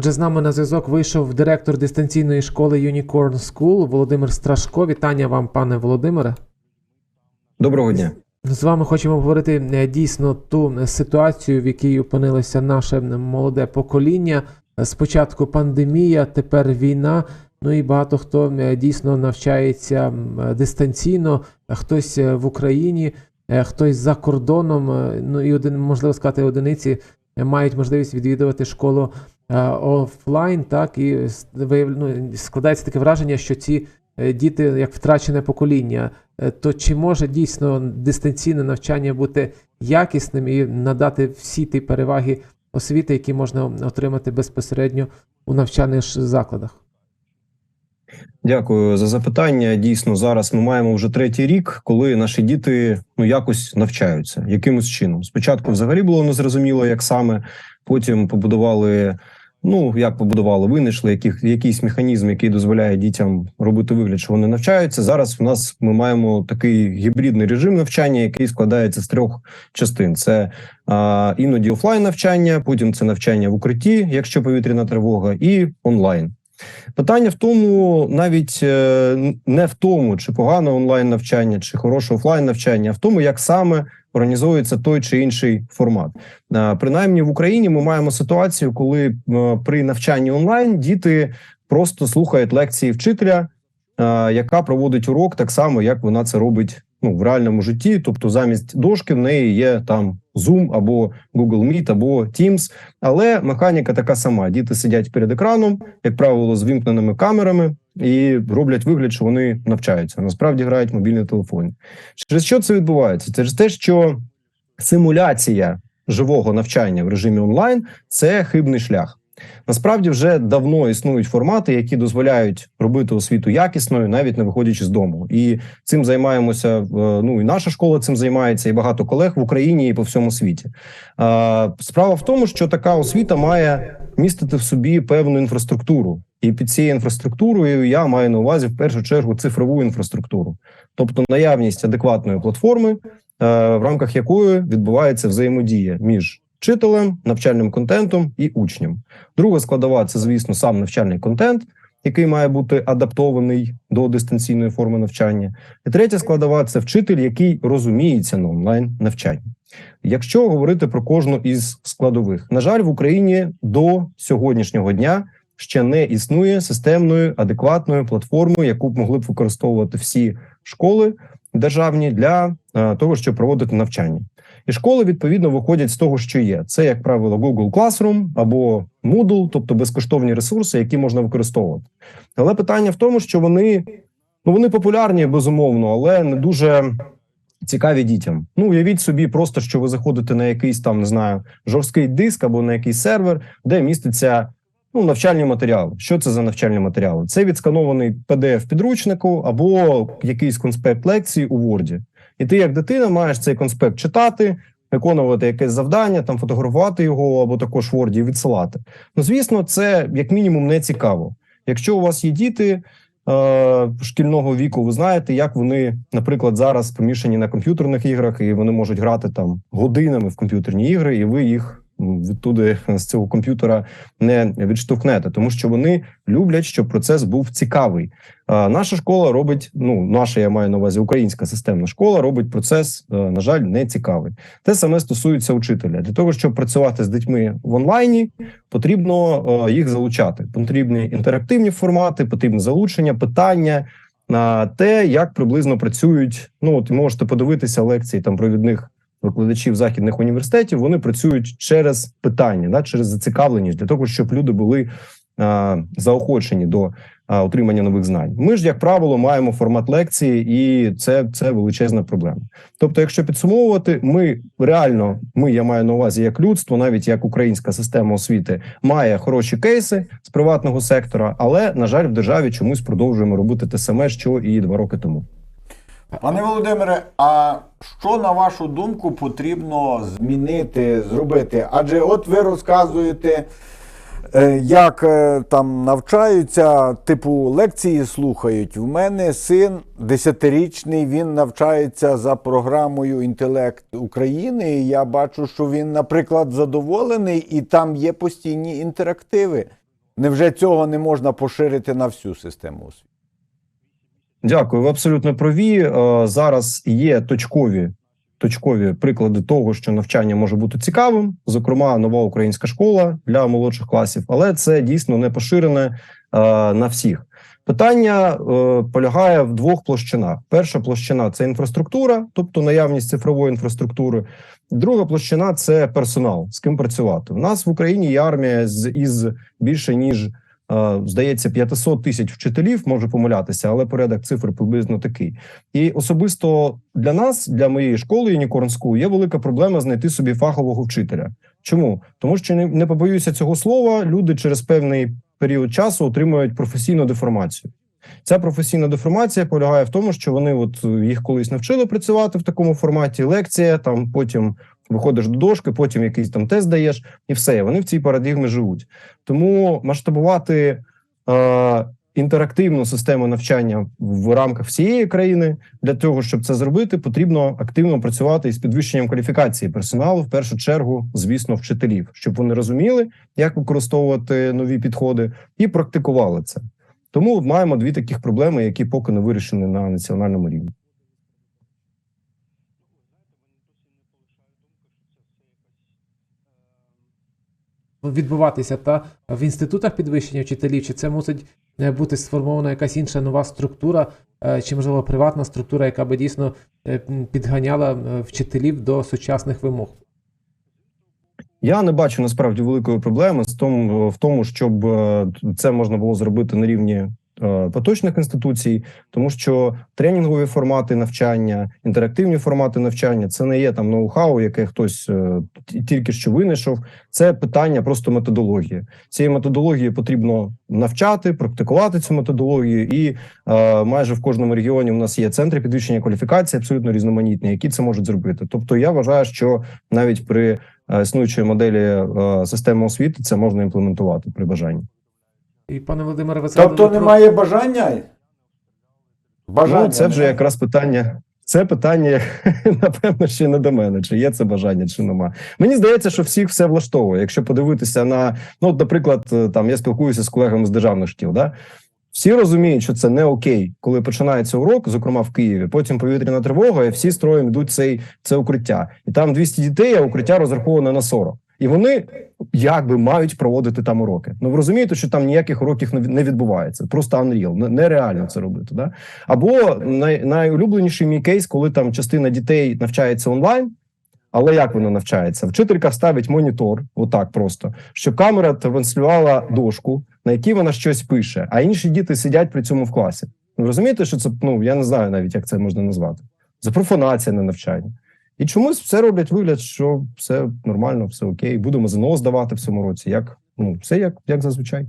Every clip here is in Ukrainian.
Отже, з нами на зв'язок вийшов директор дистанційної школи Unicorn School Володимир Страшко. Вітання вам, пане Володимире. Доброго дня. З вами хочемо обговорити е, дійсно ту ситуацію, в якій опинилося наше молоде покоління. Спочатку пандемія, тепер війна. Ну і багато хто е, дійсно навчається дистанційно, хтось е, в Україні, хтось за кордоном. Ну і один, можливо сказати, одиниці мають можливість відвідувати школу е, офлайн. Так і ну, складається таке враження, що ці е, діти як втрачене покоління. Е, То чи може дійсно дистанційне навчання бути якісним і надати всі ті переваги освіти, які можна отримати безпосередньо у навчальних закладах? Дякую за запитання. Дійсно, зараз ми маємо вже третій рік, коли наші діти ну якось навчаються якимось чином. Спочатку взагалі було незрозуміло, як саме потім побудували. Ну як побудували, винайшли яких якийсь механізм, який дозволяє дітям робити вигляд, що вони навчаються. Зараз у нас ми маємо такий гібридний режим навчання, який складається з трьох частин: це а, іноді офлайн навчання, потім це навчання в укритті, якщо повітряна тривога, і онлайн. Питання в тому, навіть е, не в тому, чи погане онлайн навчання, чи хороше офлайн навчання, а в тому, як саме організовується той чи інший формат. Е, Принаймні в Україні ми маємо ситуацію, коли е, при навчанні онлайн діти просто слухають лекції вчителя, яка проводить урок так само, як вона це робить ну, в реальному житті. Тобто, замість дошки в неї є там Zoom або Google Meet, або Teams, але механіка така сама: діти сидять перед екраном, як правило, з вімкненими камерами і роблять вигляд, що вони навчаються. Насправді грають мобільний телефон. Через що це відбувається? Через те, що симуляція живого навчання в режимі онлайн це хибний шлях. Насправді вже давно існують формати, які дозволяють робити освіту якісною, навіть не виходячи з дому. І цим займаємося. е, Ну і наша школа цим займається, і багато колег в Україні і по всьому світі. Е, Справа в тому, що така освіта має містити в собі певну інфраструктуру, і під цією інфраструктурою я маю на увазі в першу чергу цифрову інфраструктуру, тобто наявність адекватної платформи, е, в рамках якої відбувається взаємодія між вчителем, навчальним контентом і учнем. Друга складова це, звісно, сам навчальний контент, який має бути адаптований до дистанційної форми навчання. І третя складова це вчитель, який розуміється на онлайн навчанні. Якщо говорити про кожну із складових, на жаль, в Україні до сьогоднішнього дня ще не існує системної адекватної платформи, яку б могли б використовувати всі школи державні для е, того, щоб проводити навчання. І школи відповідно виходять з того, що є. Це, як правило, Google Classroom або Moodle, тобто безкоштовні ресурси, які можна використовувати. Але питання в тому, що вони ну вони популярні безумовно, але не дуже цікаві дітям. Ну уявіть собі, просто що ви заходите на якийсь там не знаю жорсткий диск або на якийсь сервер, де міститься. Ну, навчальні матеріали. Що це за навчальні матеріали? Це відсканований PDF підручнику або якийсь конспект лекції у Word. І ти, як дитина, маєш цей конспект читати, виконувати якесь завдання, там фотографувати його або також в Word і відсилати. Ну, звісно, це як мінімум не цікаво. Якщо у вас є діти е, шкільного віку, ви знаєте, як вони, наприклад, зараз помішані на комп'ютерних іграх, і вони можуть грати там годинами в комп'ютерні ігри, і ви їх відтуди з цього комп'ютера не відштовхнете, тому що вони люблять, щоб процес був цікавий. Наша школа робить, ну наша я маю на увазі українська системна школа робить процес, е, на жаль, не цікавий. Те саме стосується учителя. Для того, щоб працювати з дітьми в онлайні, потрібно е, їх залучати. Потрібні інтерактивні формати, потрібне залучення, питання. На те, як приблизно працюють, ну от можете подивитися лекції там провідних викладачів західних університетів. Вони працюють через питання, да, через зацікавленість для того, щоб люди були а, заохочені до а, отримання нових знань. Ми ж, як правило, маємо формат лекції, і це, це величезна проблема. Тобто, якщо підсумовувати, ми реально, ми я маю на увазі як людство, навіть як українська система освіти, має хороші кейси з приватного сектора, але на жаль, в державі чомусь продовжуємо робити те саме, що і два роки тому. Пане Володимире, а що на вашу думку потрібно змінити, зробити? Адже от ви розказуєте, е, як е, там навчаються, типу лекції слухають. У мене син десятирічний, він навчається за програмою Інтелект України. Я бачу, що він, наприклад, задоволений, і там є постійні інтерактиви. Невже цього не можна поширити на всю систему освіти? Дякую, ви абсолютно праві. Е, Зараз є точкові точкові приклади того, що навчання може бути цікавим, зокрема, нова українська школа для молодших класів, але це дійсно не поширене е, на всіх. Питання е, полягає в двох площинах: перша площина це інфраструктура, тобто наявність цифрової інфраструктури. Друга площина це персонал, з ким працювати. У нас в Україні є армія з із більше ніж здається 500 тисяч вчителів. Можу помилятися, але порядок цифр приблизно такий. І особисто для нас, для моєї школи School, є велика проблема знайти собі фахового вчителя. Чому? Тому що не побоюся цього слова. Люди через певний період часу отримують професійну деформацію. Ця професійна деформація полягає в тому, що вони от їх колись навчили працювати в такому форматі. Лекція, там потім виходиш до дошки, потім якийсь там тест даєш, і все. Вони в цій парадигмі живуть. Тому масштабувати е, інтерактивну систему навчання в рамках всієї країни для того, щоб це зробити, потрібно активно працювати із підвищенням кваліфікації персоналу, в першу чергу, звісно, вчителів, щоб вони розуміли, як використовувати нові підходи, і практикували це. Тому маємо дві таких проблеми, які поки не вирішені на національному рівні. Відбуватися та в інститутах підвищення вчителів, чи це мусить е, бути сформована якась інша нова структура, е, чи можливо приватна структура, яка би дійсно е, підганяла вчителів до сучасних вимог? Я не бачу насправді великої проблеми з тому, в тому, щоб це можна було зробити на рівні поточних інституцій, тому що тренінгові формати навчання, інтерактивні формати навчання це не є там ноу-хау, яке хтось е, тільки що винайшов. Це питання просто методології. Цієї методології потрібно навчати, практикувати цю методологію, і е, майже в кожному регіоні у нас є центри підвищення кваліфікації, абсолютно різноманітні, які це можуть зробити. Тобто, я вважаю, що навіть при е, існуючої моделі е, системи освіти це можна імплементувати при бажанні. І пане Володимире, ви Тобто про- немає бажання? Бажання ну, це вже немає. якраз питання. Це питання, напевно, ще не до мене, чи є це бажання, чи нема. Мені здається, що всіх все влаштовує. Якщо подивитися на, ну, наприклад, е, там я спілкуюся з колегами з державних шкіл, да? всі розуміють, що це не окей, коли починається урок, зокрема в Києві. Потім повітряна тривога, і всі строєм йдуть цей це укриття. І там 200 дітей, а укриття розраховане на 40. І вони якби мають проводити там уроки. Ну ви розумієте, що там ніяких уроків не відбувається. Просто unreal, нереально це робити. Да? Або най, найулюбленіший мій кейс, коли там частина дітей навчається онлайн. Але як воно навчається? Вчителька ставить монітор, отак просто, щоб камера транслювала дошку, на якій вона щось пише, а інші діти сидять при цьому в класі. Ви розумієте, що це ну я не знаю навіть, як це можна назвати. Це профанація на навчання. І чомусь все роблять вигляд, що все нормально, все окей. Будемо ЗНО здавати в цьому році. Як ну все як, як зазвичай.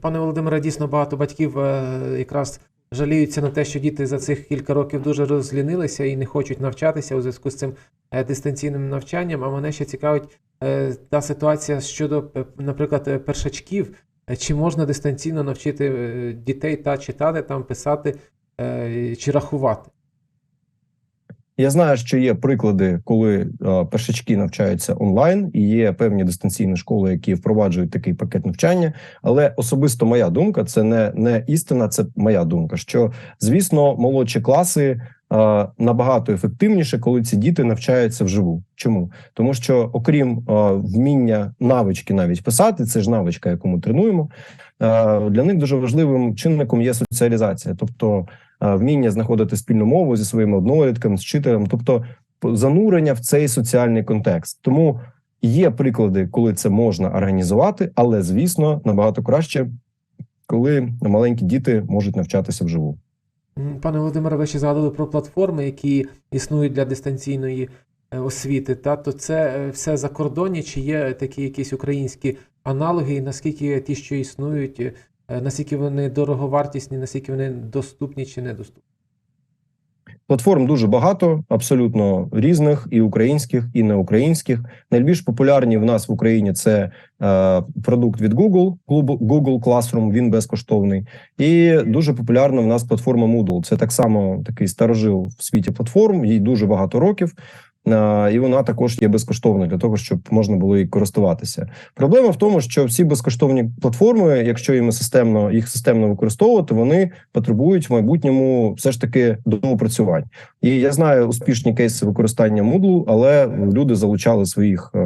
Пане Володимире, дійсно багато батьків е, якраз жаліються на те, що діти за цих кілька років дуже розлінилися і не хочуть навчатися у зв'язку з цим е, дистанційним навчанням. А мене ще цікавить е, та ситуація щодо, наприклад, першачків. Чи можна дистанційно навчити дітей та читати, там писати чи рахувати? Я знаю, що є приклади, коли першачки навчаються онлайн, і є певні дистанційні школи, які впроваджують такий пакет навчання. Але особисто моя думка, це не, не істина, це моя думка. Що звісно, молодші класи набагато ефективніше, коли ці діти навчаються вживу. Чому? Тому що, окрім вміння навички навіть писати, це ж навичка, яку ми тренуємо. Е, Для них дуже важливим чинником є соціалізація, тобто е, вміння знаходити спільну мову зі своїми однолітками, з вчителем, тобто занурення в цей соціальний контекст. Тому є приклади, коли це можна організувати, але звісно набагато краще, коли маленькі діти можуть навчатися вживу. Пане Володимире, ви ще згадували про платформи, які існують для дистанційної е, освіти. Та то це все закордонні, чи є такі якісь українські аналоги, і наскільки ті, що існують, е, наскільки вони дороговартісні, наскільки вони доступні чи недоступні? Платформ дуже багато, абсолютно різних, і українських, і неукраїнських. Найбільш популярні в нас в Україні це е, продукт від Google, Google Classroom, Він безкоштовний. І дуже популярна в нас платформа Moodle. Це так само такий старожил в світі платформ. Їй дуже багато років. І вона також є безкоштовна для того, щоб можна було і користуватися. Проблема в тому, що всі безкоштовні платформи, якщо їм системно їх системно використовувати, вони потребують в майбутньому все ж таки доопрацювань. І я знаю успішні кейси використання Moodle, але люди залучали своїх е,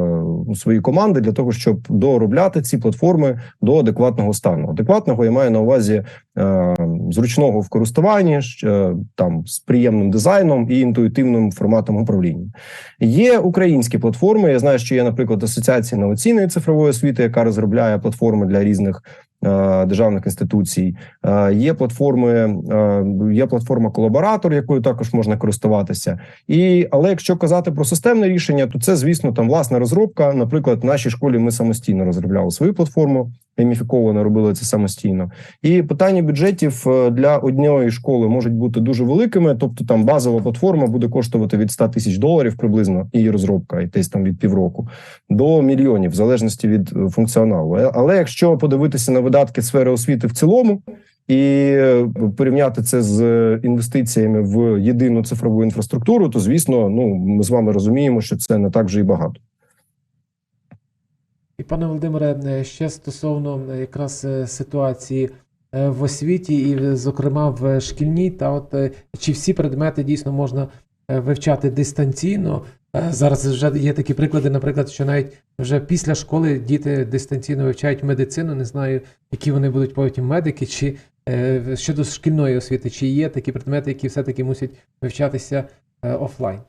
свої команди для того, щоб доробляти ці платформи до адекватного стану. Адекватного я маю на увазі е, зручного в користуванні, е, там з приємним дизайном і інтуїтивним форматом управління. Є українські платформи. Я знаю, що є, наприклад, асоціація інноваційної цифрової освіти, яка розробляє платформи для різних. Е, Державних інституцій Е, є платформи, е, є платформа колаборатор, якою також можна користуватися. І але якщо казати про системне рішення, то це звісно там власна розробка. Наприклад, в нашій школі ми самостійно розробляли свою платформу, гейміфіковано робили це самостійно. І питання бюджетів е, для однієї школи можуть бути дуже великими. Тобто, там базова платформа буде коштувати від 100 тисяч доларів приблизно її розробка, і десь там від півроку до мільйонів, в залежності від е, функціоналу. Е, Але якщо подивитися на видатки сфери освіти в цілому. І порівняти це з інвестиціями в єдину цифрову інфраструктуру, то звісно, ну ми з вами розуміємо, що це не так вже і багато. І пане Володимире, е, ще стосовно е, якраз е, ситуації в освіті, і, зокрема, в шкільній, та от чи всі предмети дійсно можна вивчати дистанційно? Зараз вже є такі приклади, наприклад, що навіть вже після школи діти дистанційно вивчають медицину. Не знаю, які вони будуть потім медики, чи щодо шкільної освіти, чи є такі предмети, які все-таки мусять вивчатися офлайн.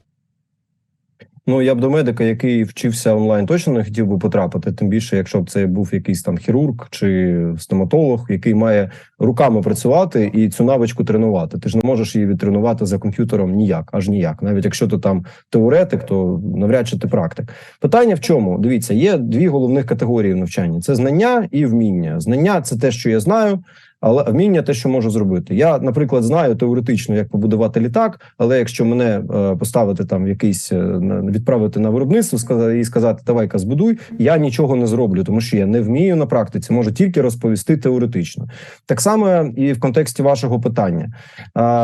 Ну я б до медика, який вчився онлайн, точно не хотів би потрапити. Тим більше, якщо б це був якийсь там хірург чи стоматолог, який має руками працювати і цю навичку тренувати. Ти ж не можеш її відтренувати за комп'ютером ніяк, аж ніяк. Навіть якщо ти там теоретик, то навряд чи ти практик. Питання в чому? Дивіться, є дві головних категорії в навчанні: це знання і вміння. Знання це те, що я знаю. Але вміння те, що можу зробити. Я, наприклад, знаю теоретично, як побудувати літак, але якщо мене е, поставити там в якийсь е, відправити на виробництво, сказати і сказати, давай-ка збудуй, я нічого не зроблю, тому що я не вмію на практиці, можу тільки розповісти теоретично. Так само і в контексті вашого питання.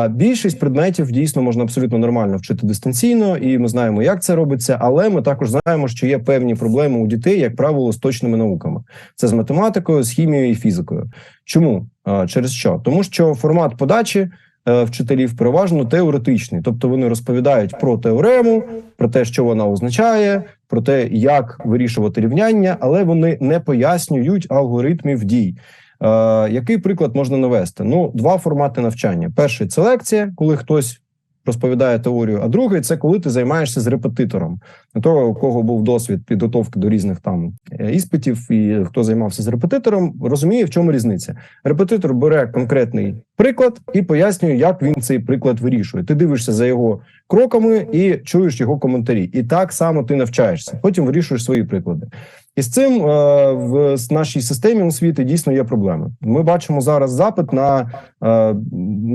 Більшість предметів дійсно можна абсолютно нормально вчити дистанційно, і ми знаємо, як це робиться. Але ми також знаємо, що є певні проблеми у дітей, як правило, з точними науками. Це з математикою, з хімією і фізикою. Чому? Через що? Тому що формат подачі е, вчителів переважно теоретичний, тобто вони розповідають про теорему, про те, що вона означає, про те, як вирішувати рівняння, але вони не пояснюють алгоритмів дій. Е, який приклад можна навести? Ну, два формати навчання: перший це лекція, коли хтось розповідає теорію, а другий це коли ти займаєшся з репетитором. У того, у кого був досвід підготовки до різних там е, іспитів, і хто займався з репетитором, розуміє, в чому різниця. Репетитор бере конкретний приклад і пояснює, як він цей приклад вирішує. Ти дивишся за його кроками і чуєш його коментарі. І так само ти навчаєшся. Потім вирішуєш свої приклади. І з цим е, в нашій системі освіти дійсно є проблеми. Ми бачимо зараз запит на е,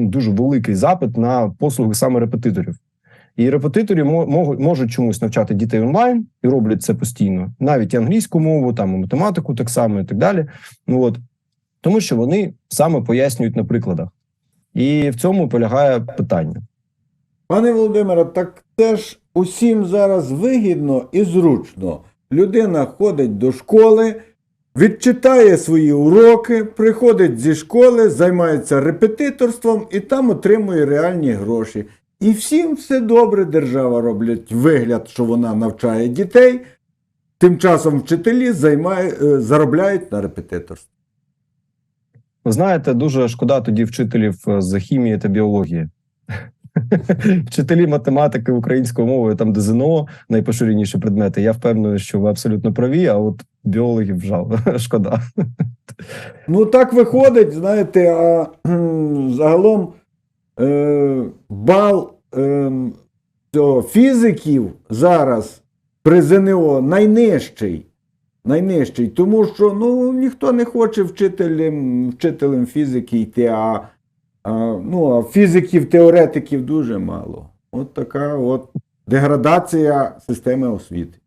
дуже великий запит на послуги саме репетиторів. І репетиторі можуть, чомусь навчати дітей онлайн і роблять це постійно, навіть і англійську мову, там і математику, так само і так далі. Ну от тому, що вони саме пояснюють на прикладах, і в цьому полягає питання. Пане Володимире, так це ж усім зараз вигідно і зручно. Людина ходить до школи, відчитає свої уроки, приходить зі школи, займається репетиторством і там отримує реальні гроші. І всім все добре держава роблять вигляд, що вона навчає дітей. Тим часом вчителі займає, е, заробляють на репетиторстві. Ви знаєте, дуже шкода тоді вчителів е, з хімії та біології. Вчителі математики українською мовою, там де ЗНО найпоширеніші предмети. Я впевнений, що ви абсолютно праві, а от біологів жал, шкода. Ну, так виходить, знаєте, а загалом е, бал е, цього фізиків зараз при ЗНО найнижчий. Найнижчий, тому що ну, ніхто не хоче вчителем, вчителем фізики йти, а, ну, а фізиків, теоретиків дуже мало. От така от деградація системи освіти.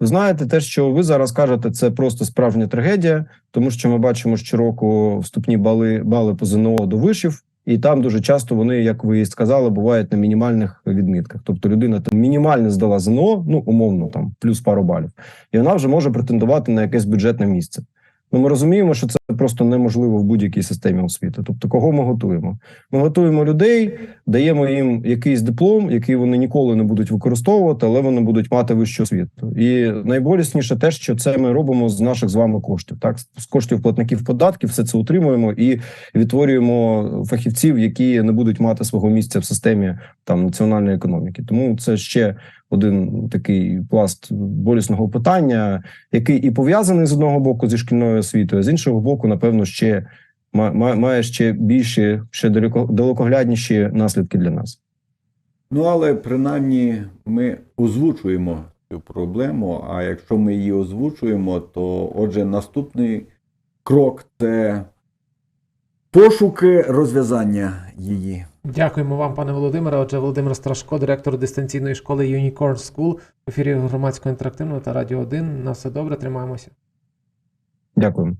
Знаєте, те, що ви зараз кажете, це просто справжня трагедія, тому що ми бачимо щороку вступні бали, бали по ЗНО до вишів, і там дуже часто вони, як ви і сказали, бувають на мінімальних відмітках. Тобто людина там мінімально здала ЗНО, ну умовно, там плюс пару балів, і вона вже може претендувати на якесь бюджетне місце. Ну, ми розуміємо, що це просто неможливо в будь-якій системі освіти. Тобто, кого ми готуємо? Ми готуємо людей, даємо їм якийсь диплом, який вони ніколи не будуть використовувати, але вони будуть мати вищу освіту. І найболісніше те, що це ми робимо з наших з вами коштів. Так, з коштів платників податків, все це утримуємо і відтворюємо фахівців, які не будуть мати свого місця в системі там національної економіки. Тому це ще один такий пласт болісного питання, який і пов'язаний з одного боку зі шкільною освітою, а з іншого боку, напевно, ще ма- ма- має ще більші, ще далеко далекоглядніші наслідки для нас. Ну, але принаймні ми озвучуємо цю проблему. А якщо ми її озвучуємо, то отже, наступний крок це пошуки розв'язання її. Дякуємо вам, пане Володимире. Отже, Володимир Страшко, директор дистанційної школи Unicorn School в ефірі громадського інтерактивного та радіо 1. На все добре, тримаємося. Дякую.